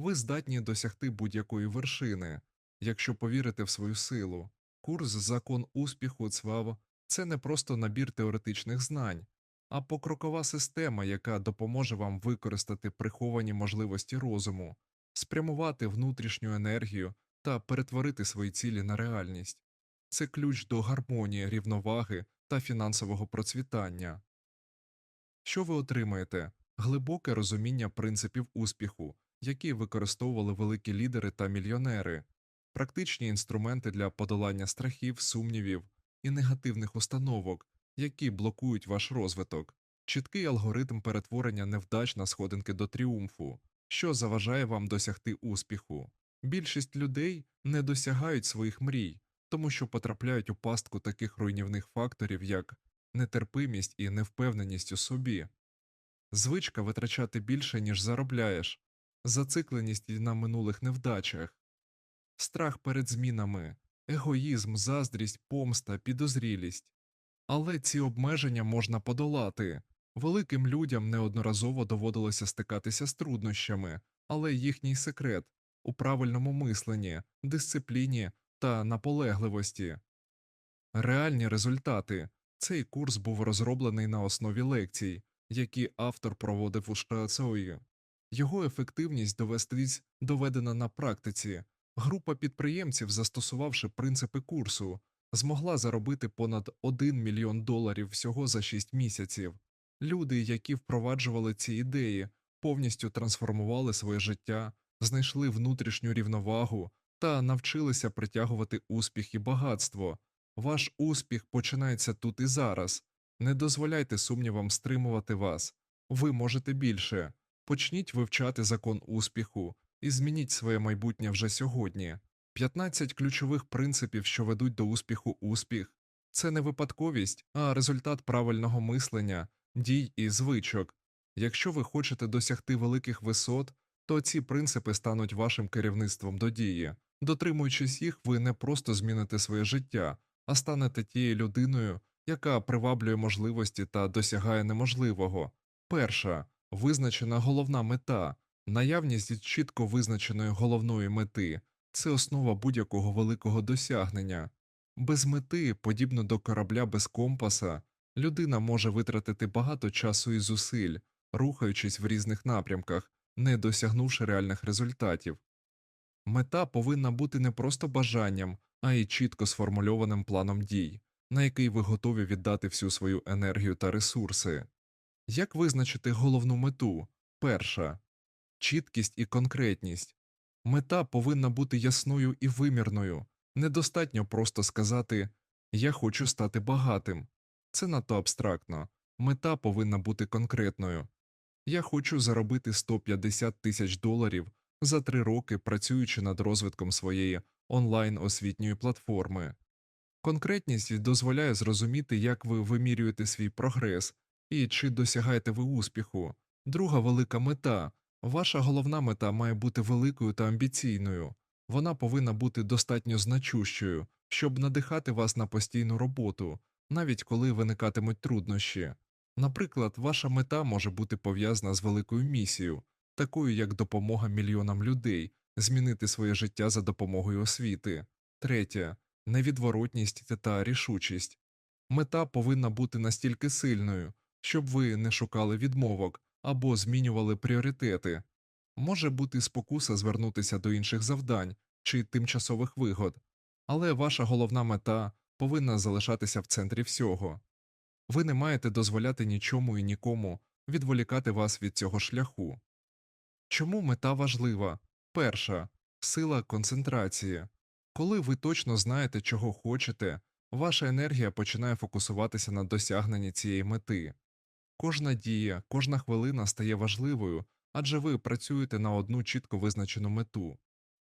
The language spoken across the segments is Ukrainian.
ви здатні досягти будь-якої вершини, якщо повірите в свою силу. Курс Закон успіху ЦВАВ це не просто набір теоретичних знань, а покрокова система, яка допоможе вам використати приховані можливості розуму, спрямувати внутрішню енергію та перетворити свої цілі на реальність. Це ключ до гармонії, рівноваги та фінансового процвітання. Що ви отримаєте? Глибоке розуміння принципів успіху, які використовували великі лідери та мільйонери, практичні інструменти для подолання страхів, сумнівів і негативних установок, які блокують ваш розвиток, чіткий алгоритм перетворення невдач на сходинки до тріумфу, що заважає вам досягти успіху. Більшість людей не досягають своїх мрій, тому що потрапляють у пастку таких руйнівних факторів, як нетерпимість і невпевненість у собі, звичка витрачати більше, ніж заробляєш, зацикленість на минулих невдачах, страх перед змінами, егоїзм, заздрість, помста, підозрілість. Але ці обмеження можна подолати. Великим людям неодноразово доводилося стикатися з труднощами, але їхній секрет у правильному мисленні, дисципліні та наполегливості. Реальні результати цей курс був розроблений на основі лекцій, які автор проводив у Штрацої. Його ефективність довестись доведена на практиці. Група підприємців, застосувавши принципи курсу, змогла заробити понад 1 мільйон доларів всього за 6 місяців. Люди, які впроваджували ці ідеї, повністю трансформували своє життя, знайшли внутрішню рівновагу та навчилися притягувати успіх і багатство. Ваш успіх починається тут і зараз. Не дозволяйте сумнівам стримувати вас. Ви можете більше. Почніть вивчати закон успіху і змініть своє майбутнє вже сьогодні. 15 ключових принципів, що ведуть до успіху успіх, це не випадковість, а результат правильного мислення, дій і звичок. Якщо ви хочете досягти великих висот, то ці принципи стануть вашим керівництвом до дії. Дотримуючись їх, ви не просто зміните своє життя, а станете тією людиною, яка приваблює можливості та досягає неможливого. Перша визначена головна мета, наявність чітко визначеної головної мети це основа будь-якого великого досягнення. Без мети, подібно до корабля без компаса, людина може витратити багато часу і зусиль, рухаючись в різних напрямках, не досягнувши реальних результатів. Мета повинна бути не просто бажанням, а й чітко сформульованим планом дій, на який ви готові віддати всю свою енергію та ресурси. Як визначити головну мету? Перша чіткість і конкретність. Мета повинна бути ясною і вимірною. Недостатньо просто сказати Я хочу стати багатим. Це надто абстрактно. Мета повинна бути конкретною. Я хочу заробити 150 тисяч доларів за три роки, працюючи над розвитком своєї онлайн освітньої платформи. Конкретність дозволяє зрозуміти, як ви вимірюєте свій прогрес і чи досягаєте ви успіху. Друга велика мета ваша головна мета має бути великою та амбіційною, вона повинна бути достатньо значущою, щоб надихати вас на постійну роботу, навіть коли виникатимуть труднощі. Наприклад, ваша мета може бути пов'язана з великою місією, такою як допомога мільйонам людей змінити своє життя за допомогою освіти. Третє невідворотність та рішучість. Мета повинна бути настільки сильною, щоб ви не шукали відмовок або змінювали пріоритети. Може бути спокуса звернутися до інших завдань чи тимчасових вигод, але ваша головна мета повинна залишатися в центрі всього. Ви не маєте дозволяти нічому і нікому відволікати вас від цього шляху. Чому мета важлива? Перша сила концентрації. Коли ви точно знаєте, чого хочете, ваша енергія починає фокусуватися на досягненні цієї мети. Кожна дія, кожна хвилина стає важливою, адже ви працюєте на одну чітко визначену мету.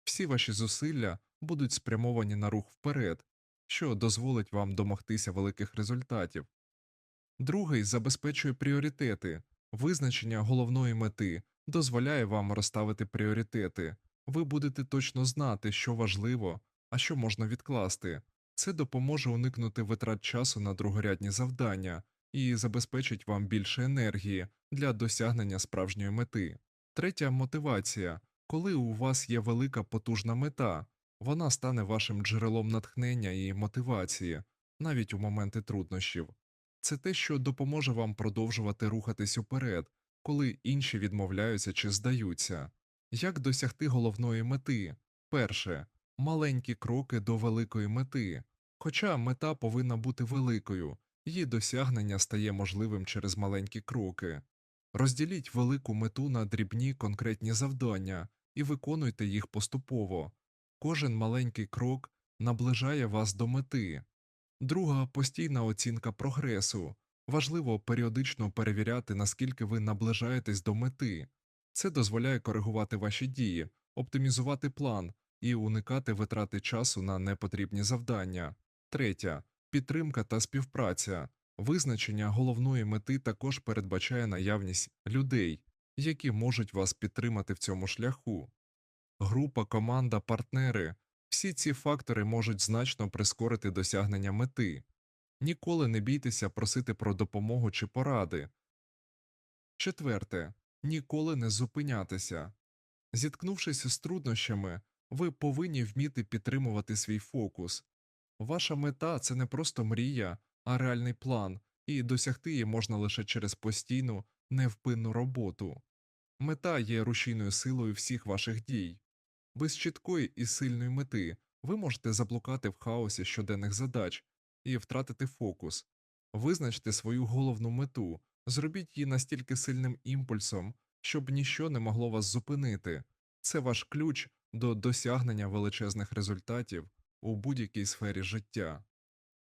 Всі ваші зусилля будуть спрямовані на рух вперед, що дозволить вам домогтися великих результатів. Другий забезпечує пріоритети, визначення головної мети дозволяє вам розставити пріоритети, ви будете точно знати, що важливо, а що можна відкласти. Це допоможе уникнути витрат часу на другорядні завдання і забезпечить вам більше енергії для досягнення справжньої мети. Третя мотивація Коли у вас є велика потужна мета, вона стане вашим джерелом натхнення і мотивації, навіть у моменти труднощів. Це те, що допоможе вам продовжувати рухатись уперед, коли інші відмовляються чи здаються. Як досягти головної мети? Перше маленькі кроки до великої мети. Хоча мета повинна бути великою, її досягнення стає можливим через маленькі кроки. Розділіть велику мету на дрібні конкретні завдання і виконуйте їх поступово. Кожен маленький крок наближає вас до мети. Друга постійна оцінка прогресу. Важливо періодично перевіряти, наскільки ви наближаєтесь до мети. Це дозволяє коригувати ваші дії, оптимізувати план і уникати витрати часу на непотрібні завдання. Третя підтримка та співпраця. Визначення головної мети також передбачає наявність людей, які можуть вас підтримати в цьому шляху. Група, команда, партнери всі ці фактори можуть значно прискорити досягнення мети. Ніколи не бійтеся просити про допомогу чи поради. Четверте. Ніколи не зупинятися. Зіткнувшись з труднощами, ви повинні вміти підтримувати свій фокус. Ваша мета це не просто мрія, а реальний план, і досягти її можна лише через постійну, невпинну роботу. Мета є рушійною силою всіх ваших дій. Без чіткої і сильної мети ви можете заблукати в хаосі щоденних задач і втратити фокус. Визначте свою головну мету, зробіть її настільки сильним імпульсом, щоб ніщо не могло вас зупинити. Це ваш ключ до досягнення величезних результатів у будь-якій сфері життя.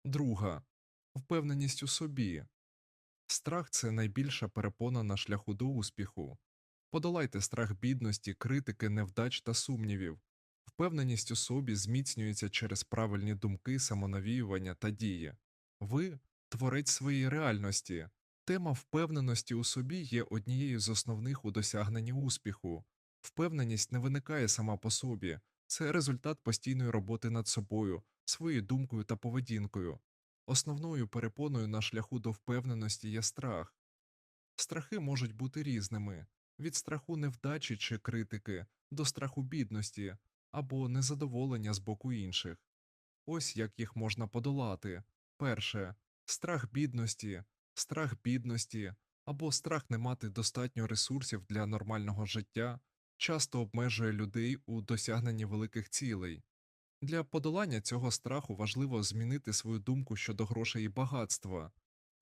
Друга впевненість у собі. Страх це найбільша перепона на шляху до успіху. Подолайте страх бідності, критики, невдач та сумнівів. Впевненість у собі зміцнюється через правильні думки, самонавіювання та дії. Ви творець своєї реальності. Тема впевненості у собі є однією з основних у досягненні успіху. Впевненість не виникає сама по собі, це результат постійної роботи над собою, своєю думкою та поведінкою. Основною перепоною на шляху до впевненості є страх. Страхи можуть бути різними від страху невдачі чи критики до страху бідності або незадоволення з боку інших. Ось як їх можна подолати. Перше страх бідності, страх бідності або страх не мати достатньо ресурсів для нормального життя часто обмежує людей у досягненні великих цілей. Для подолання цього страху важливо змінити свою думку щодо грошей і багатства.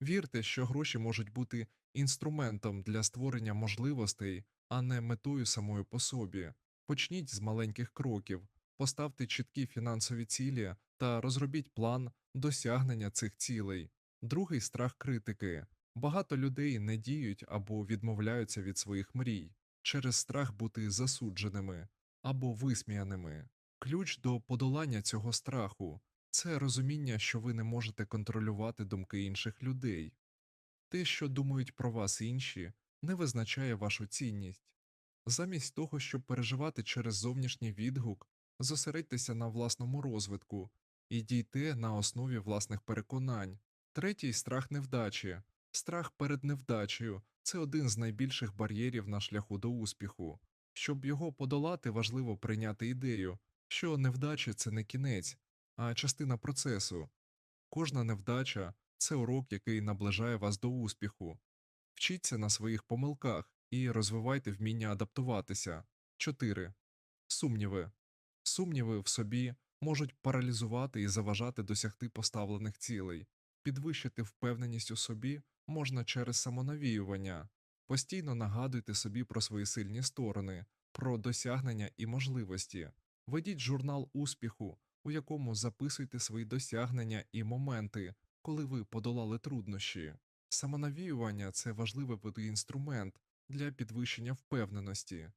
Вірте, що гроші можуть бути інструментом для створення можливостей, а не метою самою по собі. Почніть з маленьких кроків, поставте чіткі фінансові цілі та розробіть план досягнення цих цілей. Другий страх критики. Багато людей не діють або відмовляються від своїх мрій через страх бути засудженими або висміяними. Ключ до подолання цього страху це розуміння, що ви не можете контролювати думки інших людей. Те, що думають про вас інші, не визначає вашу цінність. Замість того, щоб переживати через зовнішній відгук, зосередьтеся на власному розвитку і дійте на основі власних переконань. Третій страх невдачі. Страх перед невдачею це один з найбільших бар'єрів на шляху до успіху. Щоб його подолати, важливо прийняти ідею, що невдача це не кінець, а частина процесу. Кожна невдача це урок, який наближає вас до успіху. Вчіться на своїх помилках і розвивайте вміння адаптуватися. 4. Сумніви. Сумніви в собі можуть паралізувати і заважати досягти поставлених цілей. Підвищити впевненість у собі можна через самонавіювання. Постійно нагадуйте собі про свої сильні сторони, про досягнення і можливості. Ведіть журнал успіху, у якому записуйте свої досягнення і моменти, коли ви подолали труднощі. Самонавіювання це важливий інструмент для підвищення впевненості.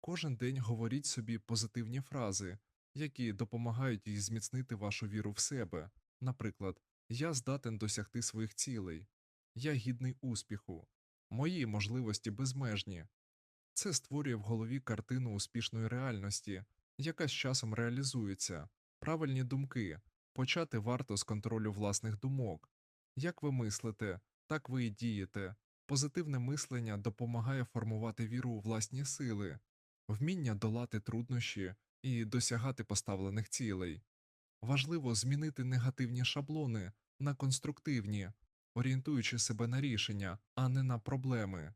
Кожен день говоріть собі позитивні фрази, які допомагають їй зміцнити вашу віру в себе. Наприклад, я здатен досягти своїх цілей, я гідний успіху, мої можливості безмежні. Це створює в голові картину успішної реальності, яка з часом реалізується, правильні думки, почати варто з контролю власних думок. Як ви мислите, так ви і дієте. Позитивне мислення допомагає формувати віру у власні сили. вміння долати труднощі і досягати поставлених цілей. Важливо змінити негативні шаблони на конструктивні, орієнтуючи себе на рішення, а не на проблеми.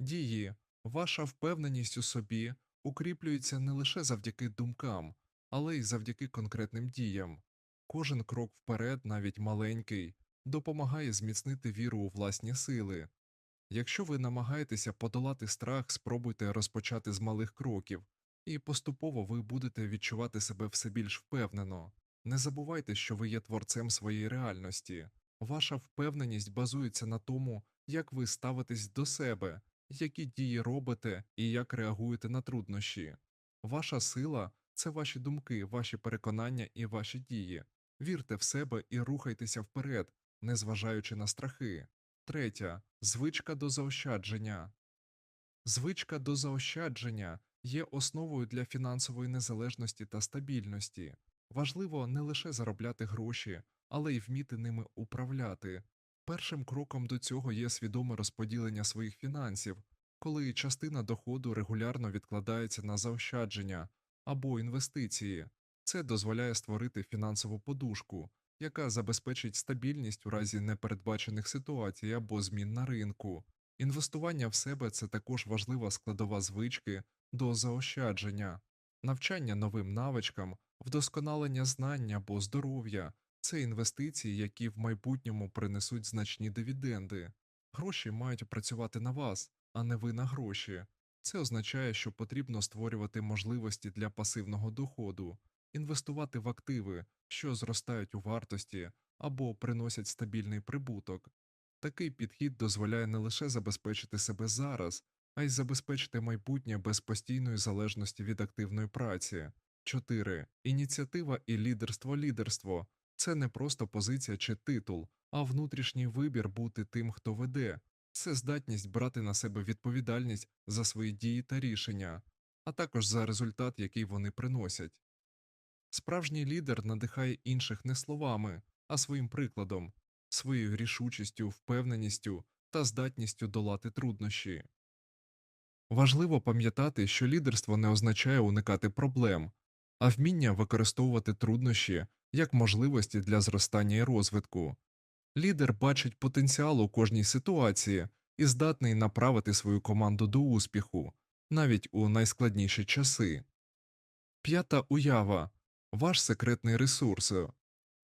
Дії, ваша впевненість у собі укріплюється не лише завдяки думкам, але й завдяки конкретним діям. Кожен крок вперед, навіть маленький, допомагає зміцнити віру у власні сили. Якщо ви намагаєтеся подолати страх, спробуйте розпочати з малих кроків, і поступово ви будете відчувати себе все більш впевнено. Не забувайте, що ви є творцем своєї реальності. Ваша впевненість базується на тому, як ви ставитесь до себе, які дії робите і як реагуєте на труднощі. Ваша сила це ваші думки, ваші переконання і ваші дії. Вірте в себе і рухайтеся вперед, незважаючи на страхи. Третя звичка до заощадження. Звичка до заощадження є основою для фінансової незалежності та стабільності. Важливо не лише заробляти гроші, але й вміти ними управляти. Першим кроком до цього є свідоме розподілення своїх фінансів, коли частина доходу регулярно відкладається на заощадження або інвестиції. Це дозволяє створити фінансову подушку, яка забезпечить стабільність у разі непередбачених ситуацій або змін на ринку. Інвестування в себе це також важлива складова звички до заощадження, навчання новим навичкам, вдосконалення знань або здоров'я це інвестиції, які в майбутньому принесуть значні дивіденди. Гроші мають працювати на вас, а не ви на гроші. Це означає, що потрібно створювати можливості для пасивного доходу, інвестувати в активи, що зростають у вартості або приносять стабільний прибуток. Такий підхід дозволяє не лише забезпечити себе зараз, а й забезпечити майбутнє без постійної залежності від активної праці. 4. Ініціатива і лідерство лідерство це не просто позиція чи титул, а внутрішній вибір бути тим, хто веде, це здатність брати на себе відповідальність за свої дії та рішення, а також за результат, який вони приносять. Справжній лідер надихає інших не словами, а своїм прикладом, своєю рішучістю, впевненістю та здатністю долати труднощі. Важливо пам'ятати, що лідерство не означає уникати проблем, а вміння використовувати труднощі як можливості для зростання і розвитку. Лідер бачить потенціал у кожній ситуації і здатний направити свою команду до успіху, навіть у найскладніші часи. П'ята уява ваш секретний ресурс.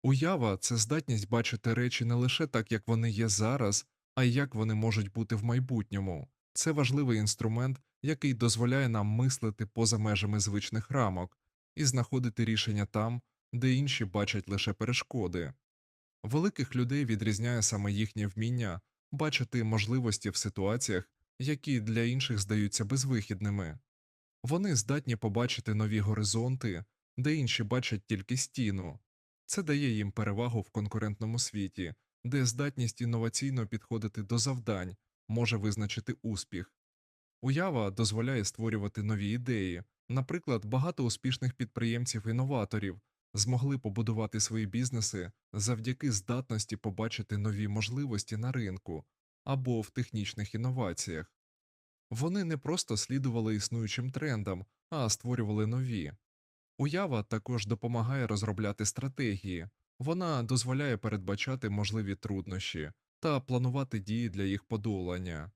Уява це здатність бачити речі не лише так, як вони є зараз, а й як вони можуть бути в майбутньому. Це важливий інструмент, який дозволяє нам мислити поза межами звичних рамок і знаходити рішення там, де інші бачать лише перешкоди. Великих людей відрізняє саме їхнє вміння бачити можливості в ситуаціях, які для інших здаються безвихідними. Вони здатні побачити нові горизонти, де інші бачать тільки стіну. Це дає їм перевагу в конкурентному світі, де здатність інноваційно підходити до завдань може визначити успіх. Уява дозволяє створювати нові ідеї. Наприклад, багато успішних підприємців-інноваторів змогли побудувати свої бізнеси завдяки здатності побачити нові можливості на ринку або в технічних інноваціях. Вони не просто слідували існуючим трендам, а створювали нові. Уява також допомагає розробляти стратегії, вона дозволяє передбачати можливі труднощі та планувати дії для їх подолання.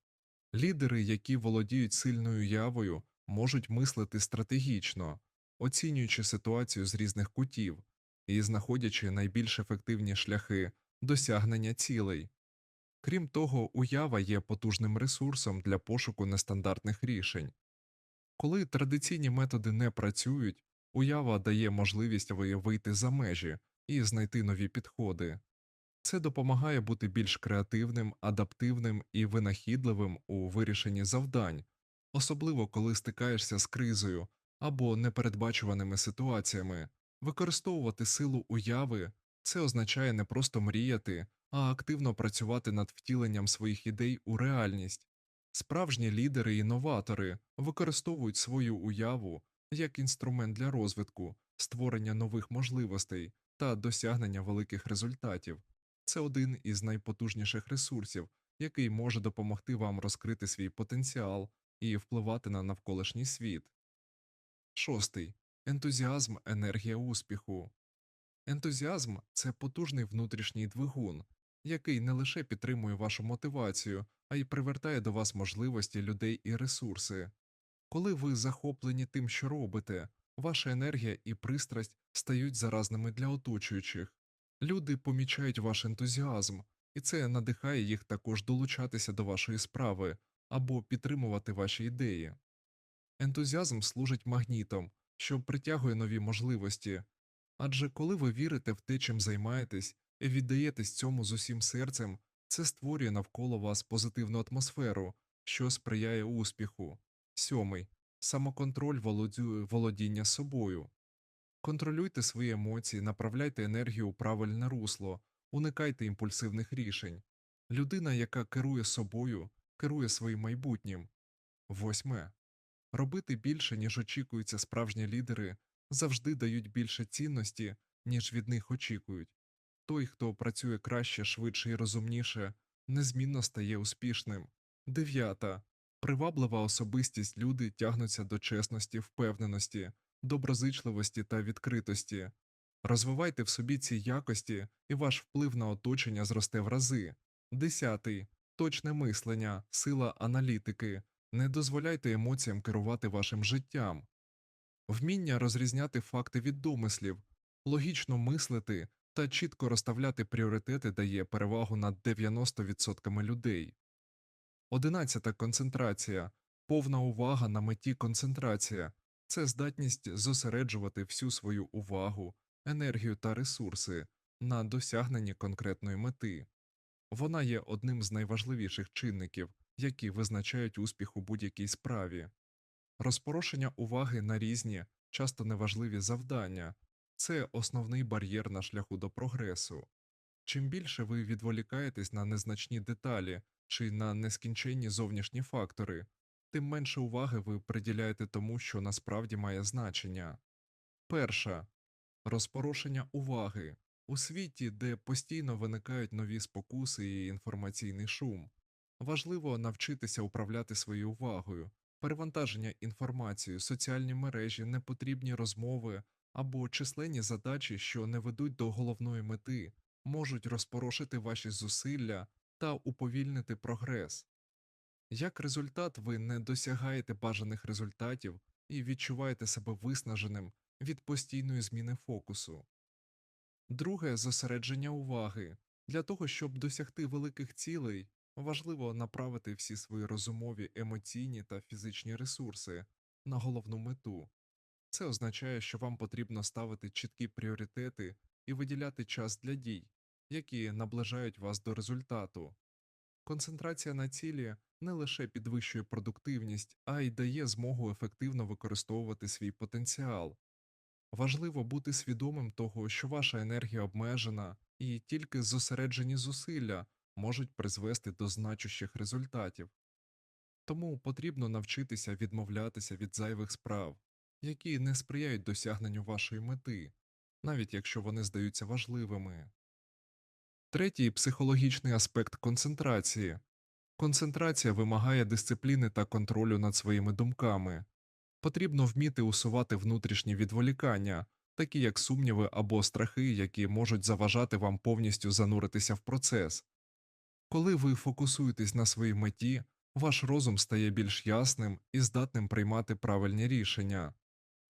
Лідери, які володіють сильною уявою, можуть мислити стратегічно, оцінюючи ситуацію з різних кутів і знаходячи найбільш ефективні шляхи досягнення цілей. Крім того, уява є потужним ресурсом для пошуку нестандартних рішень. Коли традиційні методи не працюють, уява дає можливість виявити за межі і знайти нові підходи. Це допомагає бути більш креативним, адаптивним і винахідливим у вирішенні завдань, особливо коли стикаєшся з кризою або непередбачуваними ситуаціями. Використовувати силу уяви це означає не просто мріяти, а активно працювати над втіленням своїх ідей у реальність. Справжні лідери і інноватори використовують свою уяву як інструмент для розвитку, створення нових можливостей та досягнення великих результатів. Це один із найпотужніших ресурсів, який може допомогти вам розкрити свій потенціал і впливати на навколишній світ. Шостий. Ентузіазм енергія успіху. Ентузіазм це потужний внутрішній двигун, який не лише підтримує вашу мотивацію, а й привертає до вас можливості людей і ресурси. Коли ви захоплені тим, що робите, ваша енергія і пристрасть стають заразними для оточуючих. Люди помічають ваш ентузіазм, і це надихає їх також долучатися до вашої справи або підтримувати ваші ідеї. Ентузіазм служить магнітом, що притягує нові можливості. Адже коли ви вірите в те, чим займаєтесь, і віддаєтесь цьому з усім серцем, це створює навколо вас позитивну атмосферу, що сприяє успіху. Сьомий. Самоконтроль володіння собою. Контролюйте свої емоції, направляйте енергію у правильне русло, уникайте імпульсивних рішень. Людина, яка керує собою, керує своїм майбутнім. Восьме. Робити більше, ніж очікуються справжні лідери, завжди дають більше цінності, ніж від них очікують. Той, хто працює краще, швидше і розумніше, незмінно стає успішним. Дев'ята. Приваблива особистість люди тягнуться до чесності, впевненості, доброзичливості та відкритості. Розвивайте в собі ці якості, і ваш вплив на оточення зросте в рази. Десятий. Точне мислення, сила аналітики. Не дозволяйте емоціям керувати вашим життям. Вміння розрізняти факти від домислів, логічно мислити та чітко розставляти пріоритети дає перевагу над 90% людей. Одинадцята концентрація повна увага на меті концентрація це здатність зосереджувати всю свою увагу, енергію та ресурси на досягненні конкретної мети. Вона є одним з найважливіших чинників, які визначають успіх у будь-якій справі. Розпорошення уваги на різні, часто неважливі завдання це основний бар'єр на шляху до прогресу. Чим більше ви відволікаєтесь на незначні деталі чи на нескінченні зовнішні фактори, тим менше уваги ви приділяєте тому, що насправді має значення. Перша розпорошення уваги у світі, де постійно виникають нові спокуси і інформаційний шум. Важливо навчитися управляти своєю увагою, перевантаження інформацією, соціальні мережі, непотрібні розмови або численні задачі, що не ведуть до головної мети, можуть розпорошити ваші зусилля та уповільнити прогрес. Як результат, ви не досягаєте бажаних результатів і відчуваєте себе виснаженим від постійної зміни фокусу. Друге зосередження уваги. Для того, щоб досягти великих цілей, важливо направити всі свої розумові, емоційні та фізичні ресурси на головну мету. Це означає, що вам потрібно ставити чіткі пріоритети і виділяти час для дій, які наближають вас до результату. Концентрація на цілі не лише підвищує продуктивність, а й дає змогу ефективно використовувати свій потенціал. Важливо бути свідомим того, що ваша енергія обмежена, і тільки зосереджені зусилля можуть призвести до значущих результатів. Тому потрібно навчитися відмовлятися від зайвих справ, які не сприяють досягненню вашої мети, навіть якщо вони здаються важливими. Третій психологічний аспект концентрації. Концентрація вимагає дисципліни та контролю над своїми думками. Потрібно вміти усувати внутрішні відволікання, такі як сумніви або страхи, які можуть заважати вам повністю зануритися в процес. Коли ви фокусуєтесь на своїй меті, ваш розум стає більш ясним і здатним приймати правильні рішення.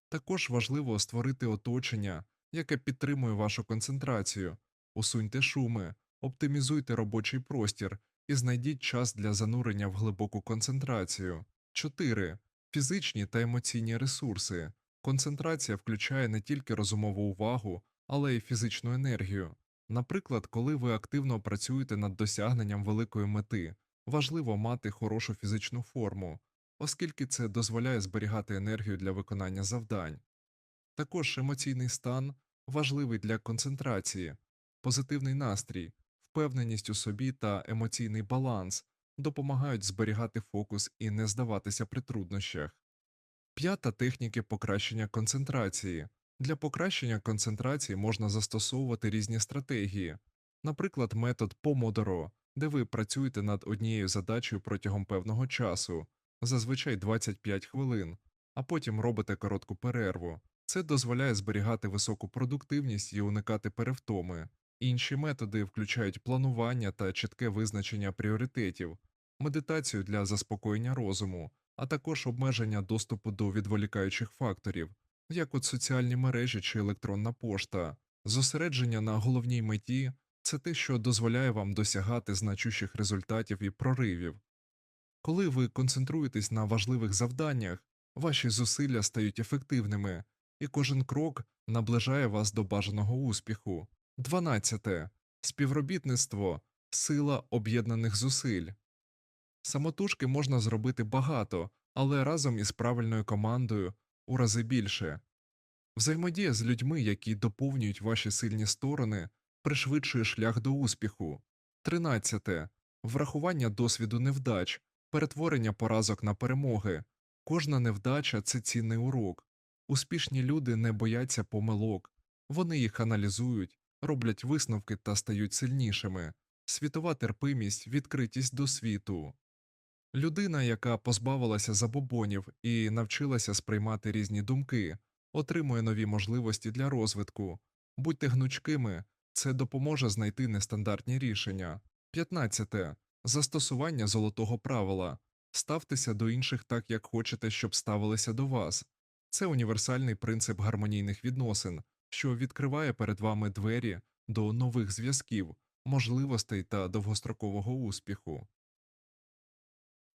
Також важливо створити оточення, яке підтримує вашу концентрацію, усуньте шуми, оптимізуйте робочий простір і знайдіть час для занурення в глибоку концентрацію. 4. Фізичні та емоційні ресурси. Концентрація включає не тільки розумову увагу, але й фізичну енергію. Наприклад, коли ви активно працюєте над досягненням великої мети, важливо мати хорошу фізичну форму, оскільки це дозволяє зберігати енергію для виконання завдань. Також емоційний стан важливий для концентрації, позитивний настрій, впевненість у собі та емоційний баланс допомагають зберігати фокус і не здаватися при труднощах. П'ята техніки покращення концентрації. Для покращення концентрації можна застосовувати різні стратегії, наприклад, метод Помодоро, де ви працюєте над однією задачею протягом певного часу, зазвичай 25 хвилин, а потім робите коротку перерву. Це дозволяє зберігати високу продуктивність і уникати перевтоми. Інші методи включають планування та чітке визначення пріоритетів, медитацію для заспокоєння розуму, а також обмеження доступу до відволікаючих факторів, як от соціальні мережі чи електронна пошта. Зосередження на головній меті це те, що дозволяє вам досягати значущих результатів і проривів. Коли ви концентруєтесь на важливих завданнях, ваші зусилля стають ефективними, і кожен крок наближає вас до бажаного успіху. 12. Співробітництво сила об'єднаних зусиль. Самотужки можна зробити багато, але разом із правильною командою у рази більше. Взаємодія з людьми, які доповнюють ваші сильні сторони, пришвидшує шлях до успіху. 13. Врахування досвіду невдач, перетворення поразок на перемоги. Кожна невдача це цінний урок. Успішні люди не бояться помилок, вони їх аналізують, роблять висновки та стають сильнішими. Світова терпимість, відкритість до світу. Людина, яка позбавилася забобонів і навчилася сприймати різні думки, отримує нові можливості для розвитку. Будьте гнучкими, це допоможе знайти нестандартні рішення. 15. Застосування золотого правила. Ставтеся до інших так, як хочете, щоб ставилися до вас. Це універсальний принцип гармонійних відносин, що відкриває перед вами двері до нових зв'язків, можливостей та довгострокового успіху.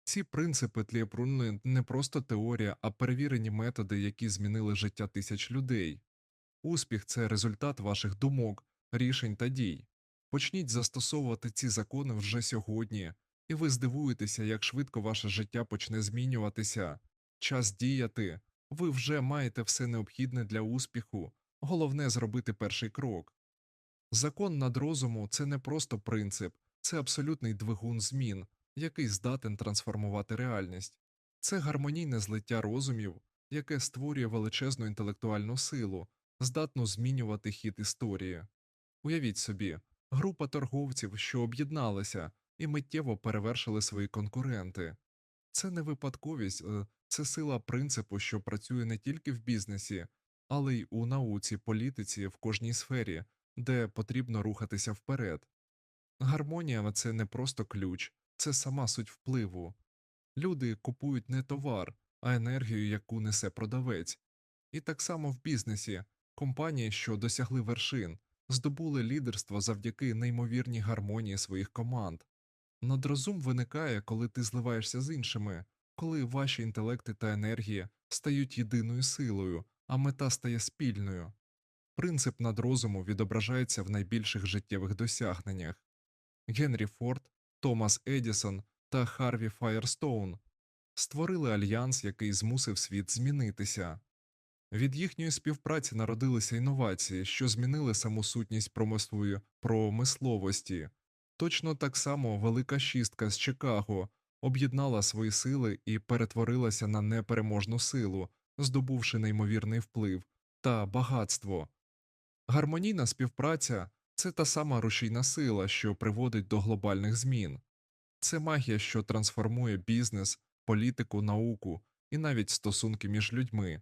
Ці принципи для не просто теорія, а перевірені методи, які змінили життя тисяч людей. Успіх це результат ваших думок, рішень та дій. Почніть застосовувати ці закони вже сьогодні, і ви здивуєтеся, як швидко ваше життя почне змінюватися. Час діяти, ви вже маєте все необхідне для успіху, головне зробити перший крок. Закон надрозуму це не просто принцип, це абсолютний двигун змін, який здатен трансформувати реальність. Це гармонійне злиття розумів, яке створює величезну інтелектуальну силу, здатну змінювати хід історії. Уявіть собі, група торговців, що об'єдналися і миттєво перевершили свої конкуренти. Це не випадковість, е, це сила принципу, що працює не тільки в бізнесі, але й у науці, політиці, в кожній сфері, де потрібно рухатися вперед. Гармонія це не просто ключ, це сама суть впливу. Люди купують не товар, а енергію, яку несе продавець. І так само в бізнесі компанії, що досягли вершин, здобули лідерство завдяки неймовірній гармонії своїх команд. Надрозум виникає, коли ти зливаєшся з іншими, коли ваші інтелекти та енергія стають єдиною силою, а мета стає спільною. Принцип надрозуму відображається в найбільших життєвих досягненнях. Генрі Форд, Томас Едісон та Харві Фаєрстоун створили альянс, який змусив світ змінитися. Від їхньої співпраці народилися інновації, що змінили саму сутність промислової промисловості. Точно так само велика шістка з Чикаго об'єднала свої сили і перетворилася на непереможну силу, здобувши неймовірний вплив та багатство. Гармонійна співпраця це та сама рушійна сила, що приводить до глобальних змін. Це магія, що трансформує бізнес, політику, науку і навіть стосунки між людьми.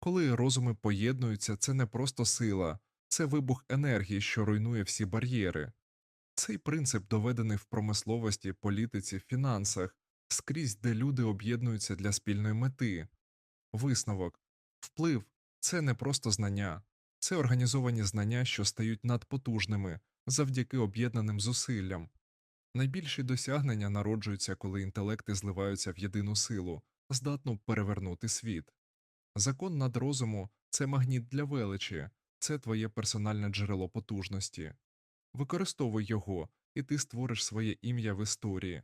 Коли розуми поєднуються, це не просто сила, це вибух енергії, що руйнує всі бар'єри. Цей принцип доведений в промисловості, політиці, фінансах, скрізь, де люди об'єднуються для спільної мети. Висновок вплив це не просто знання, це організовані знання, що стають надпотужними завдяки об'єднаним зусиллям. Найбільші досягнення народжуються, коли інтелекти зливаються в єдину силу, здатну перевернути світ. Закон надрозуму це магніт для величі, це твоє персональне джерело потужності. Використовуй його, і ти створиш своє ім'я в історії.